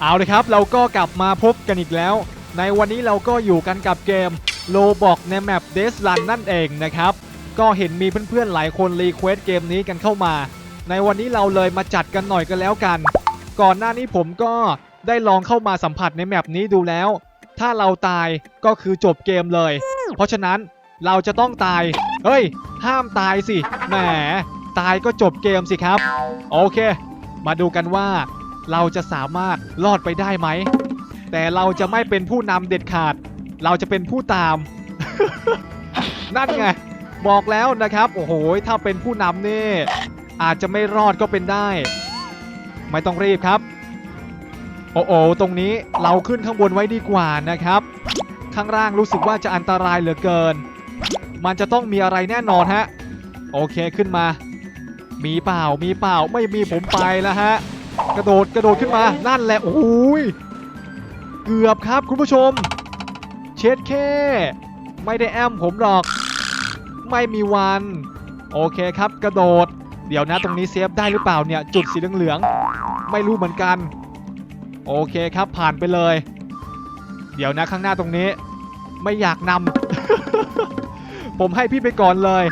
เอาเลยครับเราก็กลับมาพบกันอีกแล้ว ในวันนี้เราก็อยู่กันกับเกมโลบอกในแมปเดสลันนั่นเองนะครับ ก็เห็นมีเพื่อนๆหลายคนรีเควสเกมนี้กันเข้ามา ในวันนี้เราเลยมาจัดกันหน่อยกันแล้วกัน ก่อนหน้านี้ผมก็ได้ลองเข้ามาสัมผัสในแมปนี้ดูแล้ว ถ้าเราตายก็คือจบเกมเลย เพราะฉะนั้นเราจะต้องตาย เฮ้ย ห้ามตายสิ แหม ตายก็จบเกมสิครับ โอเค มาดูกันว่า เราจะสามารถรอดไปได้ไหม แต่เราจะไม่เป็นผู้นำเด็ดขาด เราจะเป็นผู้ตาม นั่นไง บอกแล้วนะครับ โอ้โห ถ้าเป็นผู้นำนี่ อาจจะไม่รอดก็เป็นได้ ไม่ต้องรีบครับ โอ้โหตรงนี้เราขึ้นข้างบนไว้ดีกว่านะครับ ข้างล่างรู้สึกว่าจะอันตรายเหลือเกิน มันจะต้องมีอะไรแน่นอนฮะ โอเคขึ้นมา มีเปล่า มีเปล่า ไม่มีผมไปแล้วฮะ กระโดดกระโดดขึ้นมานั่นแหละโอ้ยเกือบครับคุณผู้ชม เช็ดแค่ ไม่ได้แอมผมหรอก ไม่มีวัน โอเคครับกระโดด เดี๋ยวนะตรงนี้เซฟได้หรือเปล่าเนี่ย จุดสีเหลืองๆไม่รู้เหมือนกัน โอเคครับผ่านไปเลย เดี๋ยวนะข้างหน้าตรงนี้ ไม่อยากนำ ผมให้พี่ไปก่อนเลย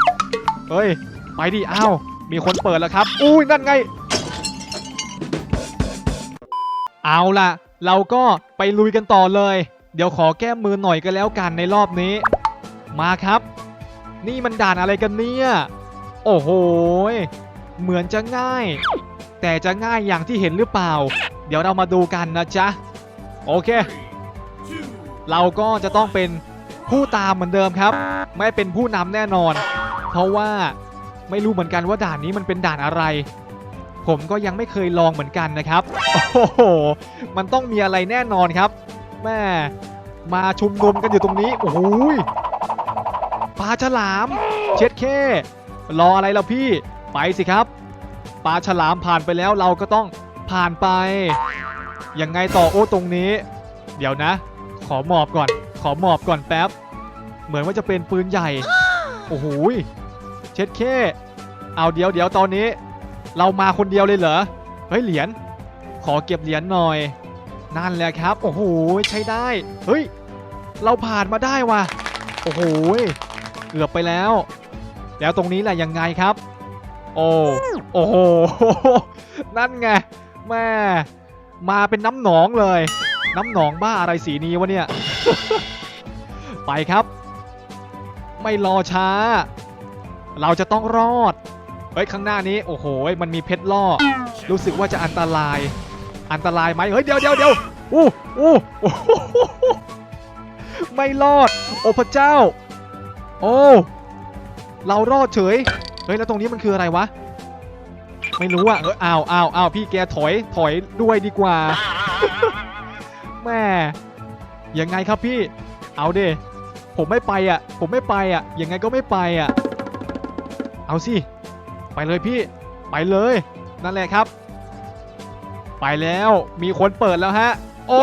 เฮ้ย ไปดิอ้าวมีคนเปิดแล้วครับ อุ้ยนั่นไง เอาล่ะ เราก็ไปลุยกันต่อเลย เดี๋ยวขอแก้มือหน่อยก็แล้วกันในรอบนี้ มาครับ นี่มันด่านอะไรกันเนี่ย โอ้โห เหมือนจะง่าย แต่จะง่ายอย่างที่เห็นหรือเปล่า เดี๋ยวเรามาดูกันนะจ๊ะ โอเค เราก็จะต้องเป็นผู้ตามเหมือนเดิมครับ ไม่เป็นผู้นำแน่นอน เพราะว่าไม่รู้เหมือนกันว่าด่านนี้มันเป็นด่านอะไร ผมก็ยังไม่เคยลองเหมือนกันนะครับ โอ้โห มันต้องมีอะไรแน่นอนครับแม่มาชุมนุมกันอยู่ตรงนี้ โอ้โหยปลาฉลาม เช็ดแค่รออะไรล่ะพี่ ไปสิครับปลาฉลามผ่านไปแล้วเราก็ต้องผ่านไป ยังไงต่อโอ้ตรงนี้ เดี๋ยวนะ ขอหมอบก่อน ขอหมอบก่อนแป๊บ เหมือนว่าจะเป็นปืนใหญ่ โอ้โหยเช็ดแค่เอาเดี๋ยวเดี๋ยวตอนนี้ เรามาคนเดียวเลยเหรอ เฮ้ยเหรียญ ขอเก็บเหรียญหน่อย นั่นแหละครับ โอ้โห ใช้ได้ เฮ้ย เราผ่านมาได้ว่ะ โอ้โห เกือบไปแล้ว แล้วตรงนี้แหละยังไงครับ โอ้ โอ้โห นั่นไง แม่ มาเป็นน้ำหนองเลย น้ำหนองบ้าอะไรสีนี้วะเนี่ย ไปครับ ไม่รอช้า เราจะต้องรอด เฮ้ยข้างหน้านี้โอ้โหมันมีเพชรล่อ รู้สึกว่าจะอันตราย อันตรายไหมเฮ้ยเดี๋ยวเดี๋ยวเดี๋ยวอู้อู้โอ้โหไม่รอด โอ้พระเจ้า โอ้เรารอดเฉยเฮ้ยแล้วตรงนี้มันคืออะไรวะ ไม่รู้อะเอออ้าวอ้าวอ้าวพี่แกถอยถอยด้วยดีกว่าแม่ยังไงครับพี่ เอาเดผมไม่ไปอะ ผมไม่ไปอะยังไงก็ไม่ไปอะ เอาสิ ไปเลยพี่ไปเลย นั่นแหละครับ ไปแล้วมีคนเปิดแล้วฮะ โอ้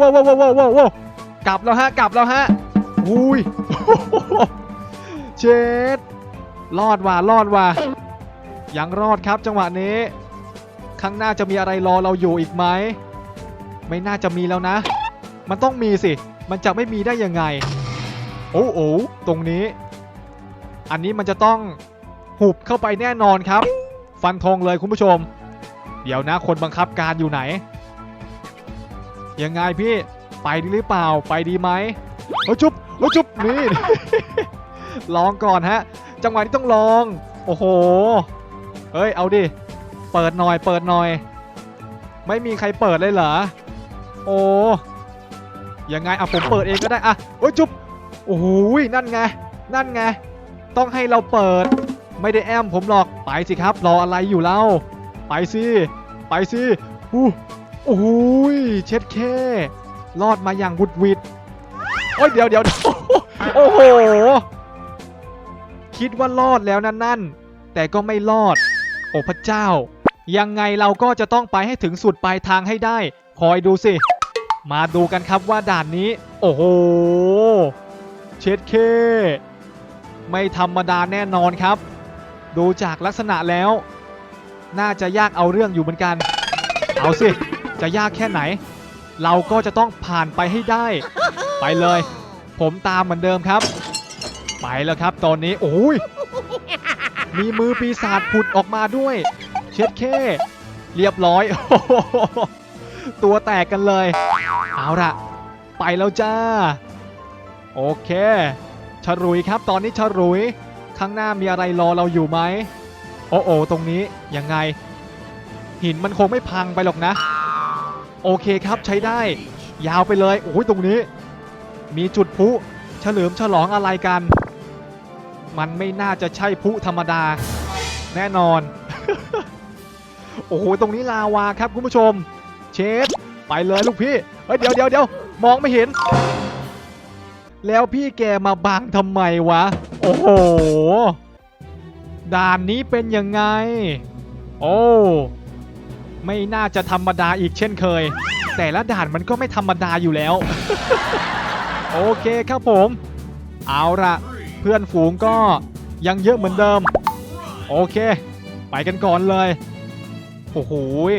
ว้าวว้าวว้าวว้าวกลับแล้วฮะกลับแล้วฮะอุ้ยเช็ดรอดว่ะรอดว่ะยังรอดครับจังหวะนี้ข้างหน้าจะมีอะไรรอเราอยู่อีกไหมไม่น่าจะมีแล้วนะ มันต้องมีสิ มันจะไม่มีได้ยังไง โอ้โหตรงนี้ อันนี้มันจะต้อง หุบเข้าไปแน่นอนครับ ฟันธงเลยคุณผู้ชม เดี๋ยวนะคนบังคับการอยู่ไหน ยังไงพี่ไปดีหรือเปล่าไปดีไหมเฮ้ยจุ๊บเฮ้ยจุ๊บนี่ลองก่อนฮะ จังหวะนี้ต้องลอง โอ้โหเฮ้ยเอาดิเปิดหน่อยเปิดหน่อย ไม่มีใครเปิดเลยเหรอโอ้ยังไงอะผมเปิดเองก็ได้อะโอ้ยจุ๊บโอ้โหนั่นไงนั่นไงต้องให้เราเปิด ไม่ได้แอมผมหรอกไปสิครับ รออะไรอยู่เล่า ไปสิไปสิอู้โอ้โหเช็ดแค่รอดมาอย่างวุดวิดโอ้ยเดี๋ยวเดี๋ยวเดี๋ยวโอ้โหคิดว่ารอดแล้วนั่นนั่นแต่ก็ไม่รอด โอ้พระเจ้า ยังไงเราก็จะต้องไปให้ถึงสุดปลายทางให้ได้ คอยดูสิ มาดูกันครับว่าด่านนี้ โอ้โห เช็ดเค ไม่ธรรมดาแน่นอนครับ ดูจากลักษณะแล้ว น่าจะยากเอาเรื่องอยู่เหมือนกัน เอาสิ จะยากแค่ไหน เราก็จะต้องผ่านไปให้ได้ ไปเลย ผมตามเหมือนเดิมครับ ไปแล้วครับตอนนี้ โอ้ย มีมือปีศาจผุดออกมาด้วย เช็ดเค เรียบร้อย ตัวแตกกันเลย เอาละไปแล้วจ้า โอเค ฉรุยครับ ตอนนี้ฉรุย ข้างหน้ามีอะไรรอเราอยู่ไหมโอ้โอตรงนี้ยังไง หินมันคงไม่พังไปหรอกนะ โอเคครับใช้ได้ ยาวไปเลยโอ้ยตรงนี้ มีจุดพุเฉลิมฉลองอะไรกัน มันไม่น่าจะใช่พุธรรมดา แน่นอน โอ้โหตรงนี้ลาวาครับคุณผู้ชม เชฟไปเลยลูกพี่เฮ้ยเดี๋ยวเดี๋ยวเดี๋ยวมองไม่เห็น แล้วพี่แกมาบังทำไมวะ โอ้โห ด่านนี้เป็นยังไง โอ้ ไม่น่าจะธรรมดาอีกเช่นเคย แต่ละด่านมันก็ไม่ธรรมดาอยู่แล้ว โอเคครับผม เอาละเพื่อนฝูงก็ยังเยอะเหมือนเดิม โอเค ไปกันก่อนเลย โอ้โหย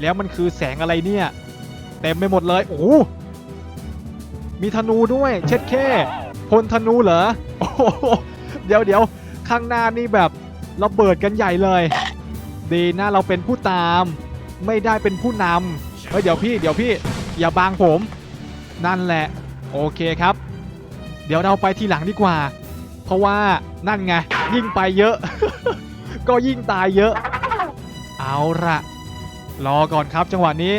แล้วมันคือแสงอะไรเนี่ย เต็มไปหมดเลย โอ้ มีธนูด้วยเช็ดแค่พลธนูเหรอโอ้โหเดี๋ยวเดี๋ยวข้างหน้านี่แบบระเบิดกันใหญ่เลย ดีนะเราเป็นผู้ตาม ไม่ได้เป็นผู้นำเฮ้ยเดี๋ยวพี่เดี๋ยวพี่อย่าบังผม นั่นแหละ โอเคครับ เดี๋ยวเราไปทีหลังดีกว่า เพราะว่านั่นไงยิ่งไปเยอะ ก็ยิ่งตายเยอะ เอาละรอก่อนครับจังหวะนี้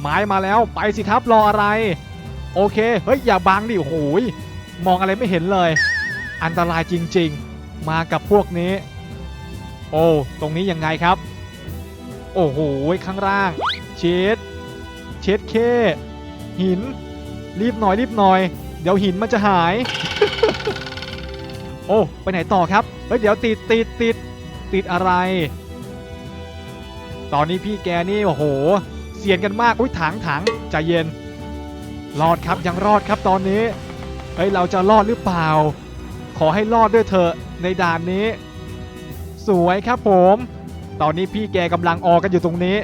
ไม้มาแล้วไปสิครับรออะไร โอเค เฮ้ย อย่าบังดิโอ้โหยมองอะไรไม่เห็นเลย อันตรายจริง ๆ มากับพวกนี้ โอ้ตรงนี้ยังไงครับ โอ้โหข้างล่าง เช็ดเช็ดเค หิน รีบหน่อยรีบหน่อย เดี๋ยวหินมันจะหาย โอ้ ไปไหนต่อครับ เฮ้ย เดี๋ยวติดติดติดติดอะไร ตอนนี้พี่แกนี่ โอ้โห เสียนกันมาก อุ้ยถังถังใจเย็น รอดครับยังรอดครับตอนนี้เฮ้ยเราจะรอดหรือเปล่า ขอให้รอดด้วยเถอะในด่านนี้ สวยครับผม ตอนนี้พี่แกกำลังออกกันอยู่ตรงนี้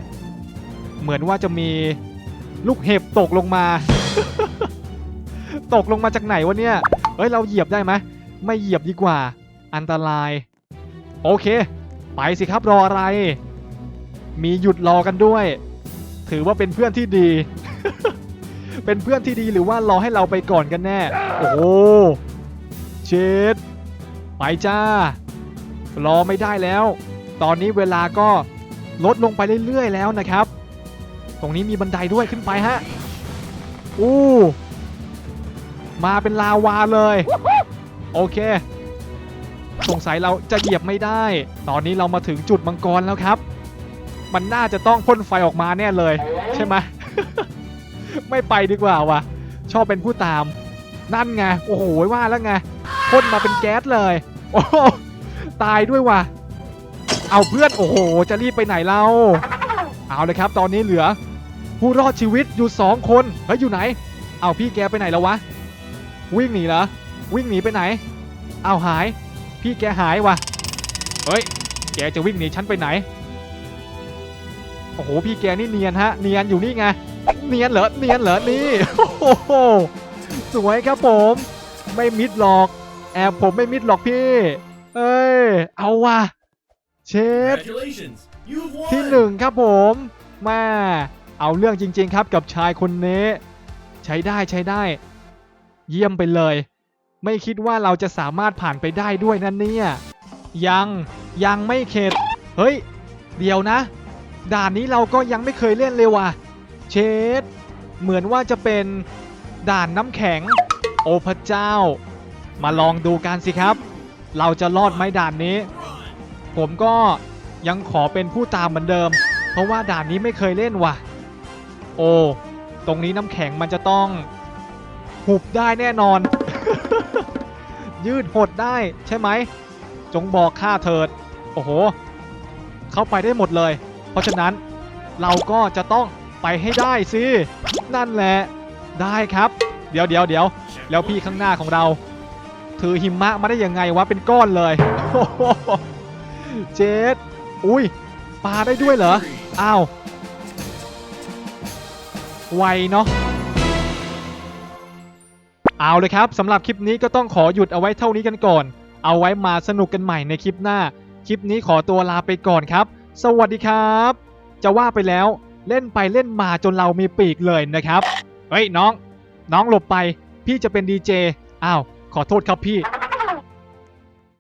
เหมือนว่าจะมีลูกเห็บตกลงมา ตกลงมาจากไหนวะเนี่ยเฮ้ยเราเหยียบได้ไหมไม่เหยียบดีกว่า อันตราย โอเค ไปสิครับรออะไร มีหยุดรอกันด้วย ถือว่าเป็นเพื่อนที่ดี เป็นเพื่อนที่ดีหรือว่ารอให้เราไปก่อนกันแน่ โอ้โหเชดไปจ้ารอไม่ได้แล้ว ตอนนี้เวลาก็ลดลงไปเรื่อยๆแล้วนะครับ ตรงนี้มีบันไดด้วยขึ้นไปฮะอู้มาเป็นลาวาเลย โอเค สงสัยเราจะเหยียบไม่ได้ ตอนนี้เรามาถึงจุดมังกรแล้วครับ มันน่าจะต้องพ่นไฟออกมาแน่เลย ใช่ไหม ไม่ไปดีกว่าว่ะชอบเป็นผู้ตาม นั่นไง โอ้โหว่าแล้วไงพ่นมาเป็นแก๊สเลย โอ้โหตายด้วยว่ะ เอาเพื่อน โอ้โห จะรีบไปไหนเรา เอาเลยครับ ตอนนี้เหลือ ผู้รอดชีวิตอยู่2คนเฮ้ยอยู่ไหน เอาพี่แกไปไหนแล้ววะ วิ่งหนีเหรอ วิ่งหนีไปไหน เอาหาย พี่แกหายว่ะ เฮ้ย แกจะวิ่งหนีฉันไปไหน โอ้โห พี่แกนี่เนียนฮะ เนียนอยู่นี่ไง เนียนเหรอเนียนเหรอนี่โอ้โหสวยครับผม ไม่มิดหรอก แอบผมไม่มิดหรอกพี่ เอ้ย เอาว่ะเชฟ Congratulations! You've won! ที่หนึ่งครับผมแมาเอาเรื่องจริง ๆ ครับกับชายคนนี้ ใช้ได้ใช้ได้ เยี่ยมไปเลย ไม่คิดว่าเราจะสามารถผ่านไปได้ด้วยนั่นเนี่ยยังยังไม่เข็ด เฮ้ย เดี๋ยวนะ ด่านนี้เราก็ยังไม่เคยเล่นเลยว่ะ เชดเหมือนว่าจะเป็นด่านน้ำแข็ง โอพระเจ้า มาลองดูกันสิครับ เราจะรอดไหมด่านนี้ ผมก็ยังขอเป็นผู้ตามเหมือนเดิม เพราะว่าด่านนี้ไม่เคยเล่นว่ะ โอ้ ตรงนี้น้ำแข็งมันจะต้องหุบได้แน่นอน ยืดหดได้ใช่ไหม จงบอกข้าเถิด โอ้โห เข้าไปได้หมดเลย เพราะฉะนั้นเราก็จะต้อง ไปให้ได้สิ นั่นแหละ ได้ครับ เดี๋ยวเดี๋ยวเดี๋ยวแล้วพี่ข้างหน้าของเรา ถือหิมะมาได้ยังไงวะ เป็นก้อนเลย เจดอุ้ยปลาได้ด้วยเหรอ อ้าว ไวเนาะ เอาเลยครับสำหรับคลิปนี้ก็ต้องขอหยุดเอาไว้เท่านี้กันก่อน เอาไว้มาสนุกกันใหม่ในคลิปหน้า คลิปนี้ขอตัวลาไปก่อนครับ สวัสดีครับ จะว่าไปแล้ว เล่นไปเล่นมาจนเรามีปีกเลยนะครับ เฮ้ยน้อง น้องหลบไป พี่จะเป็นดีเจ อ้าว ขอโทษครับพี่